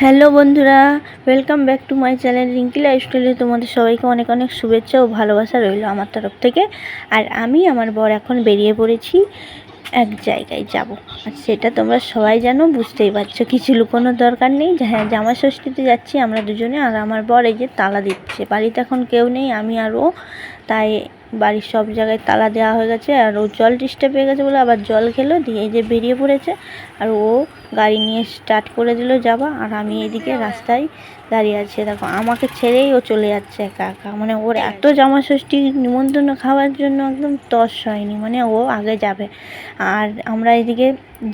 Hello বন্ধুরা welcome back to my channel Rinki লাইফস্টাইলে তোমাদের সবাইকে অনেক অনেক শুভেচ্ছা ও ভালোবাসা রইল আমার তরফ থেকে। আর আমি আমার বর এখন বেরিয়ে পড়েছি এক জায়গায় যাব। আর সেটা তোমরা সবাই জানো, বুঝতেই পারছ, কিছু লুকোনোর দরকার নেই। হ্যাঁ জামা ষষ্ঠীতে যাচ্ছি আমরা দুজনে, আর আমার বর এই যে তালা দিচ্ছে। বাড়িতে এখন কেউ নেই, আমি আর ও। তাই বাড়ির সব জায়গায় তালা দেওয়া হয়ে গেছে আর ও জল ডিস্টার্ব হয়ে গেছে বলে আবার জল খেলো দিয়ে এই যে বেরিয়ে পড়েছে। আর ও গাড়ি নিয়ে স্টার্ট করে দিল যাবা আর আমি এদিকে রাস্তায় দাঁড়িয়ে আছি। দেখো আমাকে ছেড়েই ও চলে যাচ্ছে একা একা। মানে ওর এত জামা ষষ্ঠী নিমন্ত্রণ খাওয়ার জন্য একদম তস হয়নি। মানে ও আগে যাবে। আর আমরা এদিকে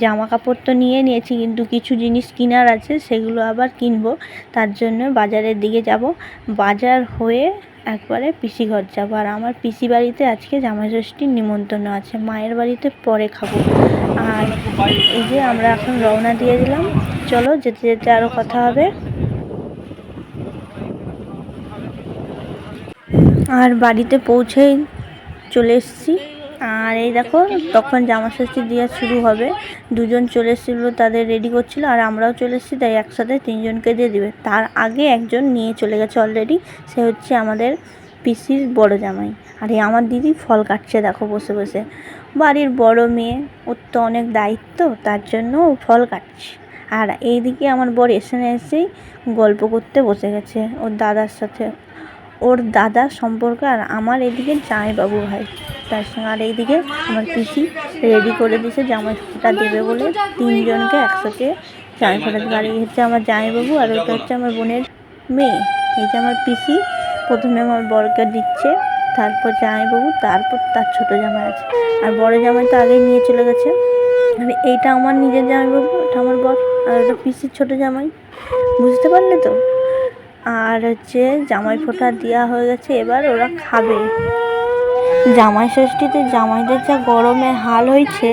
জামা কাপড় তো নিয়ে নিয়েছি কিন্তু কিছু জিনিস কেনার আছে সেগুলো আবার কিনবো। তার জন্য বাজারের দিকে যাব। বাজার হয়ে একবারে পিসি ঘর যাব। আর আমার পিসি বাড়িতে আজকে জামাই ষষ্ঠীর নিমন্ত্রণ আছে। মায়ের বাড়িতে পরে খাব। আর এই যে আমরা এখন রওনা দিয়ে দিলাম। চলো যেতে যেতে আরও কথা হবে। আর বাড়িতে পৌঁছেই চলে এসেছি। আর এই দেখো, তখন জামা ষষ্ঠী দেওয়া শুরু হবে। দুজন চলে এসেছিল, তাদের রেডি করছিল, আর আমরাও চলে এসেছি, তাই একসাথে তিনজনকে দিয়ে দিবে। তার আগে একজন নিয়ে চলে গেছে অলরেডি সে হচ্ছে আমাদের পিসির বড় জামাই। আর এই আমার দিদি ফল কাটছে, দেখো, বসে বসে। বাড়ির বড় মেয়ে, ওর তো অনেক দায়িত্ব, তার জন্য ও ফল কাটছে। আর এইদিকে আমার বর এসে না এসেই গল্প করতে বসে গেছে, ওর দাদার সাথে। ওর দাদা সম্পর্কে আর আমার এদিকে জামাইবাবু ভাই। তার সঙ্গে আর এইদিকে আমার পিসি রেডি করে দিয়েছে জামাই ফোঁটা দেবে বলে তিনজনকে একসাথে জামাই ফোঁটা দেবে আর এই হচ্ছে আমার জামাইবাবু আর ওটা হচ্ছে আমার বোনের মেয়ে। এই যে আমার পিসি, প্রথমে আমার বরকে দিচ্ছে, তারপর জামাইবাবু, তারপর তার ছোট জামাই আছে। আর বড় জামাই তো আগেই নিয়ে চলে গেছে। আর এইটা আমার নিজের জামাইবাবু, এটা আমার বর, আর ওটা পিসির ছোট জামাই। বুঝতে পারলে তো? আর হচ্ছে জামাই ফোঁটা দেওয়া হয়ে গেছে, এবার ওরা খাবে। জামাই ষষ্ঠীতে জামাইদের যা গরমে হাল হয়েছে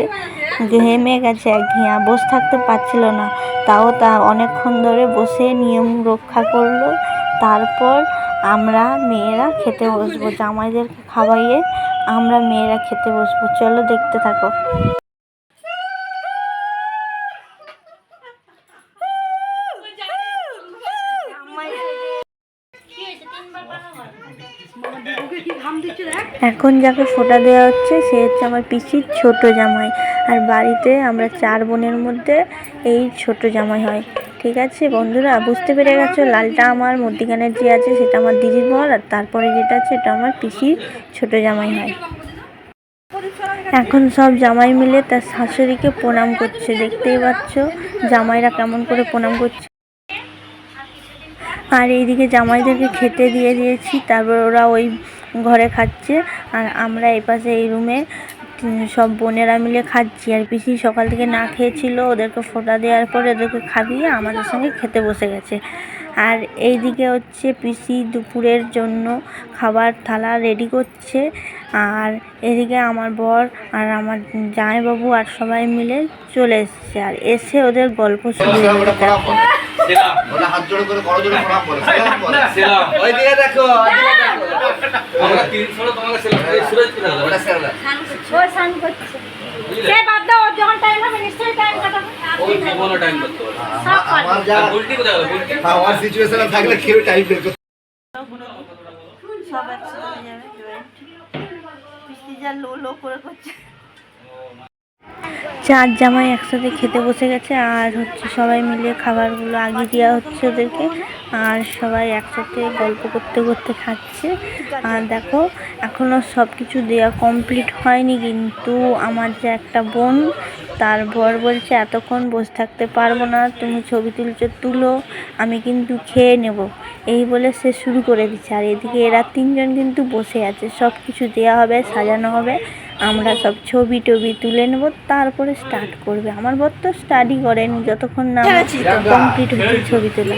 ঘেমে গেছে ঘিয়া, বসে থাকতে পারছিল না। তাও তা অনেকক্ষণ ধরে বসে নিয়ম রক্ষা করল। তারপর আমরা মেয়েরা খেতে বসবো, জামাইদেরকে খাওয়াইয়ে আমরা মেয়েরা খেতে বসবো। চলো দেখতে থাকো। এখন যাকে ফোঁটা দেওয়া হচ্ছে, সে হচ্ছে আমার পিসির ছোট জামাই। আর বাড়িতে আমরা চার বোনের মধ্যে এই ছোট জামাই হয়। ঠিক আছে বন্ধুরা? বুঝতে পেরে গেছো? লালটা আমার মধ্যিখানের যে আছে, সেটা আমার দিদির বর, আর তারপরে যেটা আছে এটা আমার পিসির ছোট জামাই হয়। এখন সব জামাই মিলে তার শাশুড়িকে প্রণাম করছে। দেখতেই পাচ্ছ জামাইরা কেমন করে প্রণাম করছে। আর এইদিকে জামাইদেরকে খেতে দিয়ে দিয়েছি, তারপর ওরা ওই ঘরে খাচ্ছে। আর আমরা এপাশে এই রুমে সব বোনেরা মিলে খাচ্ছি। আর পিসি সকাল থেকে না খেয়েছিল, ওদেরকে ফোঁটা দেওয়ার পরে ওদেরকে খাবিয়ে আমাদের সঙ্গে খেতে বসে গেছে। আর এইদিকে হচ্ছে পিসি দুপুরের জন্য খাবার থালা রেডি করছে। আর এদিকে আমার বর আর আমার জামাইবাবু আর সবাই মিলে চলে এসছে। আর এসে ওদের গল্প শুরু হয়ে ওরা হাত জোড়ে করে করো জোড়ে প্রণাম করে সালাম করে সেলাম। ওইদিকে দেখো ওইদিকে দেখো। আমরা তিন ষোলো তোমাকে সেলাম এই সুরজ কোথায় গেল ওটা সেরা ও স্নান করছে। সে বাদ দাও যখন টাইম হবে নিশ্চয়ই টাইম কাটাবে। ওই জীবনও টাইম করতে পারে আমার যা কোথায় আমার সিচুয়েশনে থাকলে কেউ টাইম বের করতে সব একসাথে যাবে। পিসি যা লো লো করে করছে। চার জামাই একসাথে খেতে বসে গেছে, আর হচ্ছে সবাই মিলে খাবারগুলো আগে দেওয়া হচ্ছে ওদেরকে, আর সবাই একসাথে গল্প করতে করতে খাচ্ছে। আর দেখো এখনও সব কিছু দেওয়া কমপ্লিট হয়নি, কিন্তু আমার যে একটা বোন, তার বর বলছে, এতক্ষণ বসে থাকতে পারব না, তুমি ছবি তুলছো, তুলো, আমি কিন্তু খেয়ে নেব। এই বলে সে শুরু করে দিচ্ছে। আর এদিকে এরা তিনজন কিন্তু বসে আছে সব কিছু দেওয়া হবে, সাজানো হবে। আমরা সব ছবি টবি তুলে নেব তারপরে স্টার্ট করবে। আমার বর তো স্টাডি করেনি যতক্ষণ না কমপ্লিট হচ্ছে ছবি তোলা।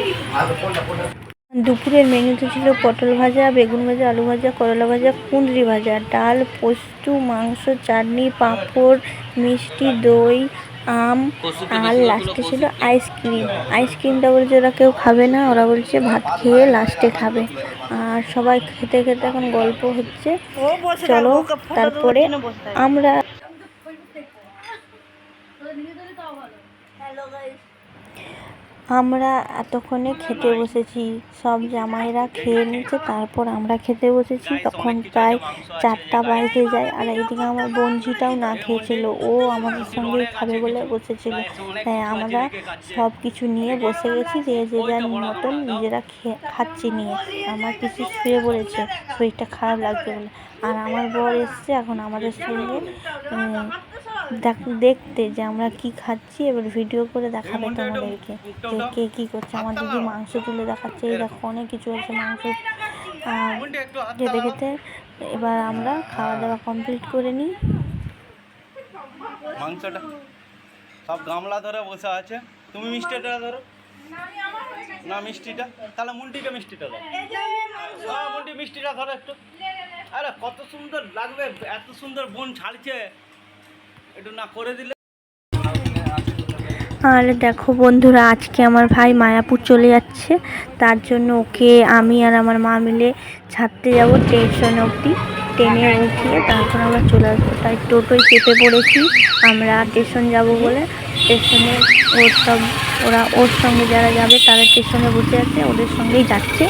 দুপুরের মেনুতে ছিল পটল ভাজা বেগুন ভাজা আলু ভাজা করলা ভাজা কুঁদরি ভাজা ডাল পোস্ত মাংস চাটনি পাঁপড় মিষ্টি দই আম আর লাস্টে ছিল আইসক্রিম আইসক্রিমটা বলছে ওরা কেউ খাবে না ওরা বলছে ভাত খেয়ে লাস্টে খাবে। আর সবাই খেতে খেতে এখন গল্প হচ্ছে। চলো তারপরে আমরা আমরা এতক্ষণে খেতে বসেছি, সব জামাইরা খেয়ে নিচ্ছে তারপর আমরা খেতে বসেছি। তখন প্রায় চারটা বাজতে যায়, আর এইদিকে আমার বঞ্জিটাও না খেয়েছিল, ও আমাদের সঙ্গেই খাবে বলে বসেছিল। তাই আমরা সব কিছু নিয়ে বসে গেছি, যে যে যার মতন নিজেরা খেয়ে খাচ্ছি নিয়ে। আমার কিছু শুয়ে পড়েছে, শরীরটা খারাপ লাগছে বলে। আর আমার বর এসছে, এখন আমাদের সঙ্গে দেখতে যে আমরা কি খাচ্ছি এবার ভিডিও করে দেখাবে তোমাদেরকে যে কে কী করছে। আমার দিদি মাংস তুলে দেখাচ্ছে। এই দেখো অনেক কিছু আছে মাংস। খেতে খেতে। এবার আমরা খাওয়া দাওয়া কমপ্লিট করে নিই। মাংসটা সব গামলা ধরে বসে আছে। তুমি মিষ্টিটা ধরো। না মিষ্টিটা? তাহলে মুন্টিটা মিষ্টিটা ধরো হ্যাঁ, মুন্টি মিষ্টিটা ধরো একটু। আরে কত সুন্দর লাগবে এত সুন্দর বোন ছাড়ছে। আর দেখো বন্ধুরা, আজকে আমার ভাই মায়াপুর চলে যাচ্ছে। তার জন্য ওকে আমি আর আমার মা মিলে ছাড়তে যাব স্টেশন অবধি। ট্রেনে উঠিয়ে তারপর আমরা চলে আসব। তাই টোটোয় চেপে পড়েছি। আমরা স্টেশন যাব বলে। স্টেশনে ওর সব ওরা ওর সঙ্গে যারা যাবে, তারা স্টেশনে বসে আছে, ওদের সঙ্গেই যাচ্ছে।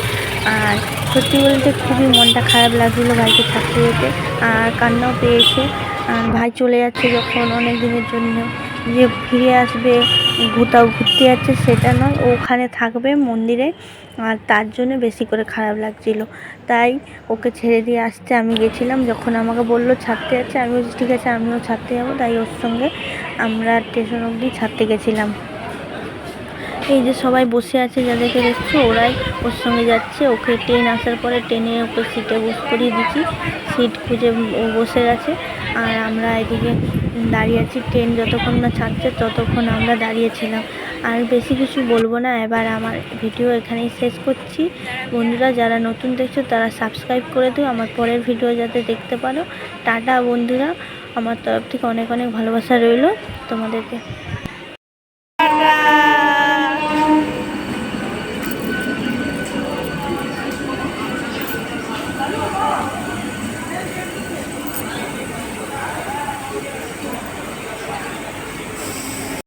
আর সত্যি বলতে খুবই মনটা খারাপ লাগছিল ভাইকে ছাড়তে যেতে। আর কান্নাও পেয়েছে। ভাই চলে যাচ্ছে যখন অনেক দিনের জন্য। যে ফিরে আসবে, কোথাও ঘুরতে যাচ্ছে সেটা নয়, ওখানে থাকবে মন্দিরে। আর তার জন্য বেশি করে খারাপ লাগছিল। তাই ওকে ছেড়ে দিয়ে আসতে আমি গেছিলাম। যখন আমাকে বলল ছাড়তে যাচ্ছে, আমি ঠিক আছে, আমিও ছাড়তে যাব। তাই ওর সঙ্গে আমরা স্টেশন অবধি ছাড়তে গেছিলাম। এই যে সবাই বসে আছে যাদেরকে দেখছ, ওরাই ওর সঙ্গে যাচ্ছে। ওকে ট্রেন আসার পরে ট্রেনে ওকে সিটে বস করিয়ে দিচ্ছি। সিট খুঁজে ও বসে গেছে। আর আমরা এদিকে দাঁড়িয়ে আছি ট্রেন যতক্ষণ না ছাড়ছে ততক্ষণ আমরা দাঁড়িয়েছিলাম আর বেশি কিছু বলব না, এবার আমার ভিডিও এখানেই শেষ করছি। বন্ধুরা, যারা নতুন দেখছ, তারা সাবস্ক্রাইব করে দিও। আমার পরের ভিডিও যাতে দেখতে পারো। টাটা বন্ধুরা। আমার তরফ থেকে অনেক অনেক ভালোবাসা রইল তোমাদেরকে।